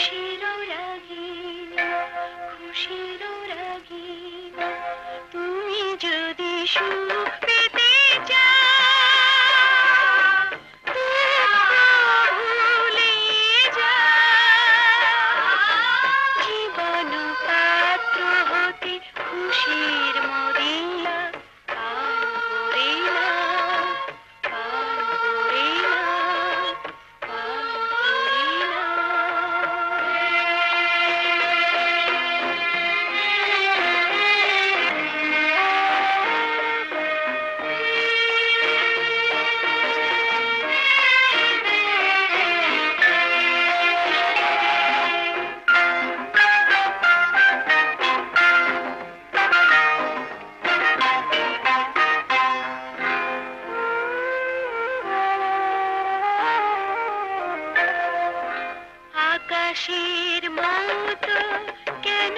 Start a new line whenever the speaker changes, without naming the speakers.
খুশির রাগে খুশির রাগে। তুমি যদি শুনো কেন